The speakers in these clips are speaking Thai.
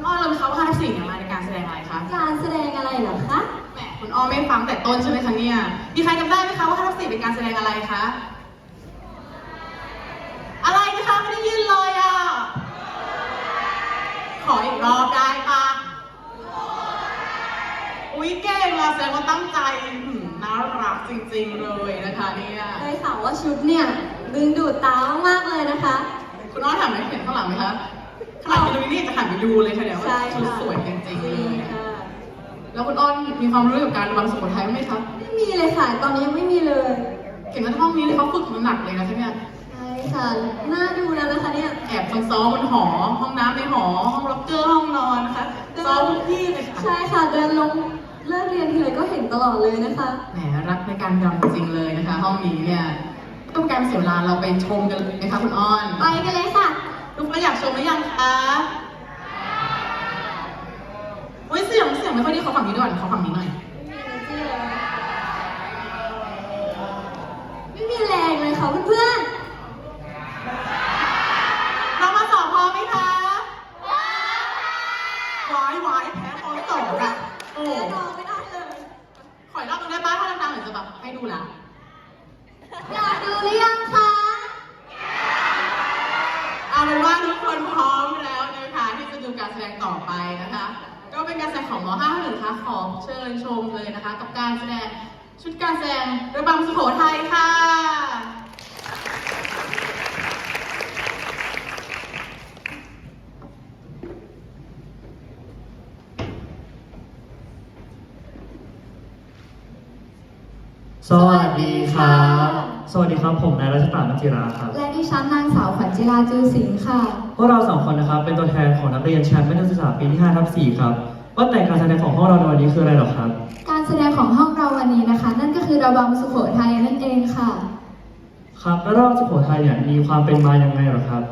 คุณอ้อเรามคะว่า5สิ่งอะไรในการแสดงอะไรคะ การแสดงอะไรเหรอคะ แหมคุณอ้อไม่ฟังแต่ต้นใช่ไหมคะเนี่ย มีใครจำได้ไหมคะว่า5สิ่งเป็นการแสดงอะไรคะ อะไรนะคะไม่ได้ยินเลยอะ ขออีกรอบได้ปะอุ้ยเก่งว่ะแสดงว่าตั้งใจน่ารักจริงๆเลยนะคะเนี่ยได้ข่าวว่าชุดเนี่ยดึงดูดตามากๆเลยนะคะ คุณอ้อถามได้เห็นข้างหลังไหมคะ ขนาดไปดูนี่จะหันไปดูเลยค่ะเนี่ยว่าใช่ชุดค่ะสวยจริงๆเลยค่ะแล้วคุณอ้อนมีความรู้เกี่ยวกับการรำสุโขทัยไหมคะไม่มีเลยค่ะ ตอนนี้ยังไม่มีเลยเห็นว่าห้องนี้เขาฝึกมาหนักเลยนะคะเนี่ยใช่ค่ะน่าดูแล้วนะคะเนี่ยแอบซ้อมบนหอ ห้องน้ำในหอ ห้องล็อกเกอร์ห้องนอนนะคะซ้อมทุกที่เลยค่ะใช่ค่ะเดินลงเลิกเรียนทีไรก็เห็นตลอดเลยนะคะแหมรักในการรำจริงเลยนะคะ ห้องนี้เนี่ยต้องการเสียเวลาเราไปชมกันเลยนะคะคุณอ้อน ไปกันเลยค่ะ ทุกคนอยากชมหรือยังคะอุ้ยเสียงเสียงไม่ค่อยดีขอฝั่งนี้ด้วยขอฝั่งนี้หน่อย ไม่มีแรงเลยค่ะเพื่อน เรามาสอบพอไหมคะวายวายแพ้คอนสองอะโอ้ ๆแน่นอนไม่ได้เลย ขออีกรอบหนึงได้ป้าถ้าดังๆเดี๋ยวจะแบบให้ดูละ อยากดูหรือยังคะ เอาเป็นว่าทุกคนพร้อมแล้วนะคะที่จะดูการแสดงต่อไปนะคะ ก็เป็นการแสดงของม .5 หนึ่งค่ะขอเชิ ญชมเลยนะคะ กับการแสดงชุดการแสดงระบำสุโขทัยค่ะ สวัสดีครับ สวัสดีครับผมนายรัชตามัจจิราครับ และดิฉันนางสาวขวัญจิราจือสิงห์ค่ะ พวกเราสองคนนะครับเป็นตัวแทนของนักเรียนชั้นมัธยมศึกษาปีที่5ทับ4ครับ ว่าแต่การแสดงของห้องเราในวันนี้คืออะไรหรอครับ การแสดงของห้องเราวันนี้นะคะ นั่นก็คือระบำสุโขทัยนั่นเองค่ะ ครับแล้วเราสุโขทัยเนี่ยมีความเป็นมาอย่างไงหรอครับ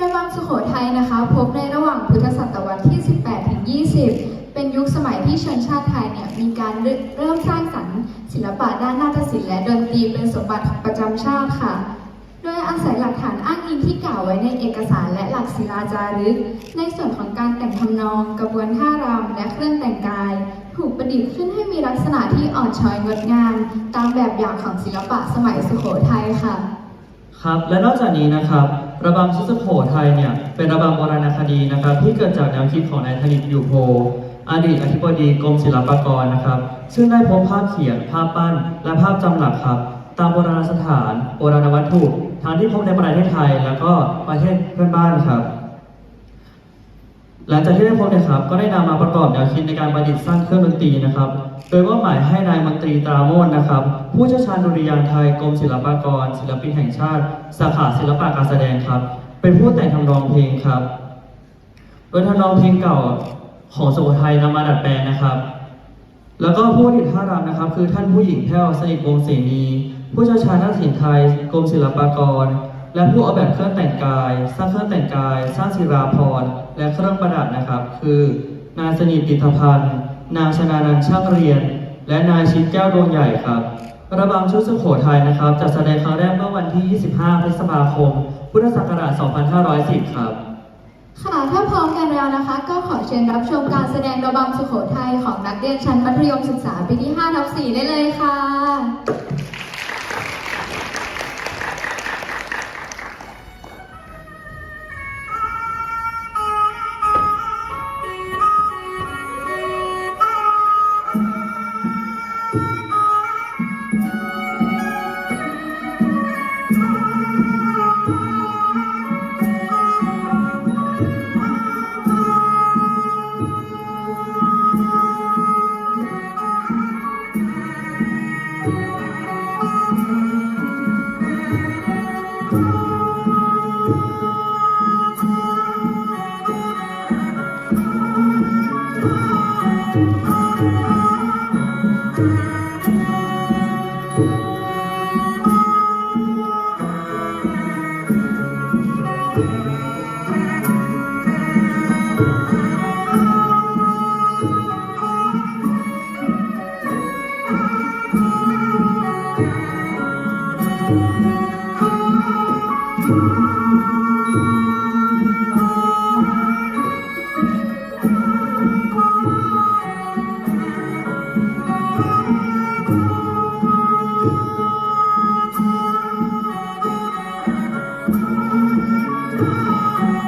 ระบำสุโขทัยนะคะ พบในระหว่างพุทธศตวรรษที่ 18ถึง20 เป็นยุคสมัยที่ชนชาติไทยเนี่ยมีการเริ่มสร้างสรรค์ศิลปะด้านนาฏศิลป์และดนตรีเป็นสมบัติประจำชาติค่ะ โดยอาศัยหลักฐานอ้างอิงที่กล่าวไว้ในเอกสารและหลักศิลาจารึก ในส่วนของการแต่งทำนอง กระบวนท่ารำและเครื่องแต่งกาย ถูกประดิษฐ์ขึ้นให้มีลักษณะที่อ่อนช้อยงดงาม ตามแบบอย่างของศิลปะสมัยสุโขทัยค่ะ ครับและนอกจากนี้นะครับ ระบำชุดสุโขทัยเนี่ยเป็นระบำโบราณคดีนะครับ ที่เกิดจากแนวคิดของนายธนิตอยู่โพอดีตอธิบดีกรมศิลปากรนะครับ ซึ่งได้พบภาพเขียนภาพปั้น และภาพจำหลักครับ ตามโบราณสถานโบราณวัตถุทั้งที่พบในประเทศไทย แล้วก็ประเทศเพื่อนบ้านครับ หลังจากที่ได้พบเนยครับ ก็ได้นำมาประกอบแนวคิดในการประดิษฐ์สร้างเครื่องดนตรีนะครับ โดยมอบหมายให้นายมนตรีตราโมนนะครับ ผู้เชี่ยวชาญดุริยางไทยกรมศิลปากร ศิลปินแห่งชาติ สาขาศิลปะการแสดงครับ เป็นผู้แต่งทำนองเพลงครับ โดยทำนองเพลงเก่าของสุโขทัยนำมาดัดแปลงนะครับแล้วก็ผู้ผลิตท่ารำนะครับ คือท่านผู้หญิงแพ้วสนิทวงศ์เสนี ผู้เชี่ยวชาญด้านศิลป์ไทยกรมศิลปากร และผู้ออกแบบเครื่องแต่งกาย สร้างเครื่องแต่งกาย สร้างศิลาภรณ์และเครื่องประดับนะครับ คือนายสนิทดิตพันธ์นางชนานันช่างเรียน และนายชิดแก้วดวงใหญ่ครับระบำชุดสุโขทัยนะครับจัดแสดงครั้งแรกเมื่อวันที่ 25 พฤษภาคม พุทธศักราช 2510 ครับ ค่ะ ถ้าพร้อมกันแล้วนะคะ ก็ขอเชิญรับชมการแสดงระบำสุโขทัยของนักเรียนชั้นมัธยมศึกษาปีที่5ทับ4ได้เลยค่ะ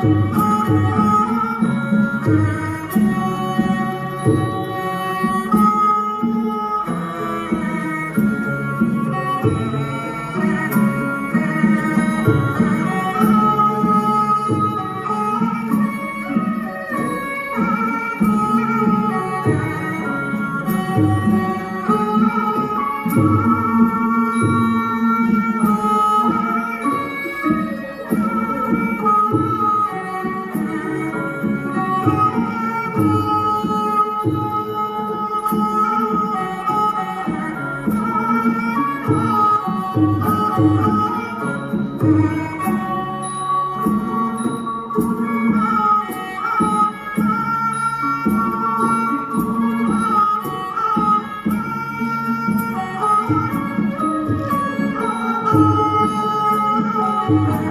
Thank you.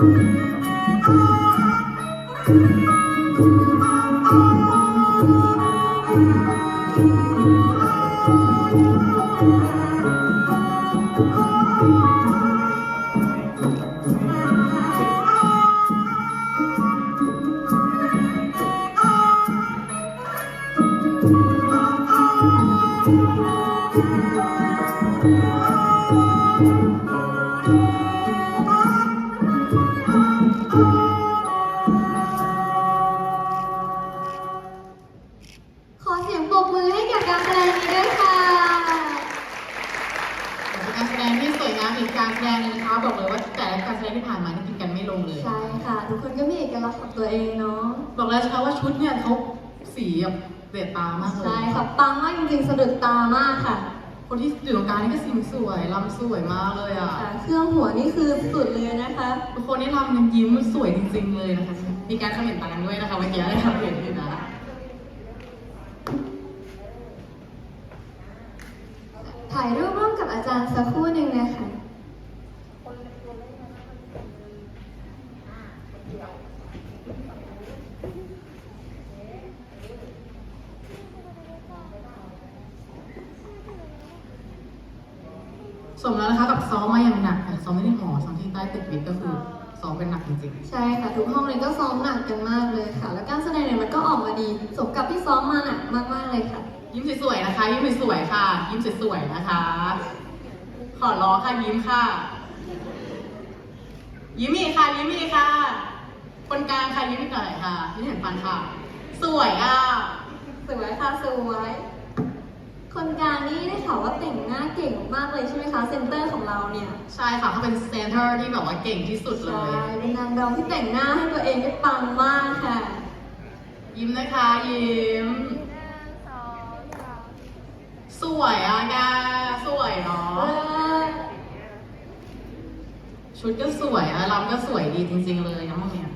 ข บมือให้กับการแสดงนี้ด้วยค่ะเป็นการแสดงที่สวยงามอีกการแสดงหนึงนะคะบอกเลยว่าแต่ละการแสดงที่ผ่านมานี่กินกันไม่ลงเลย ใช่ค่ะ ทุกคนก็มีเอกลักษณ์ของตัวเองเนาะบอกแล้วใช่ไหมว่าชุดเนี่ยเขาสีแบบเด็ดตามากเลยใช่ค่ะปังมากจริงๆสะดุดตามากค่ะ คนที่อยู่ตรงกลางนี่ก็สีสวยลำสวยมากเลยอะค่ะเครื่องหัวนี่คือสุดเลยนะคะทุกคนนี่ลำมันยิ้มสวยจริง ๆ เลยนะคะมีการคอมเมนต์ตามกันด้วยนะคะเมื่อกี้ได้ทำเห็นอยู่นะ ถ่ายรูปร่วมกับอาจารย์สักครู่หนึ่งนะคะสมแล้วนะคะกับซ้อมมาอย่างหนักค่ะซ้อมไม่ได้หอซ้อมที่ใต้ตึกวิทย์ก็คือซ้อมเป็นหนักจริงใช่ค่ะทุกห้องเลยก็ซ้อมหนักกันมากเลยค่ะ แล้วการแสดงเนี่ยมันก็ออกมาดี สมกับที่ซ้อมมาหนักมากๆเลยค่ะๆ ยิ้มสวยๆนะคะ ยิ้มสวยๆค่ะ ยิ้มสวยๆนะคะ ขอร้องค่ะยิ้มค่ะ ยิ้มอีกค่ะ ยิ้มอีกค่ะ คนกลางค่ะยิ้มอีกหน่อยค่ะยิ้มเห็นฟันค่ะ สวยอะสวยค่ะสวยคนกลางนี่ได้ข่าวว่าแต่งหน้าเก่งมากเลยใช่ไหมคะเซนเตอร์ของเราเนี่ยใช่ค่ะเขาเป็นเซนเตอร์ที่แบบว่าเก่งที่สุดเลใช่ยเป็นนางรำที่แต่งหน้าให้ตัวเองได้ปังมากค่ะ ยิ้มนะคะยิ้มส วยอะแกสวยเนาะชุดก็สวยอะรำก็สวยดีจริง ๆ เลยนะพวกเนี่ย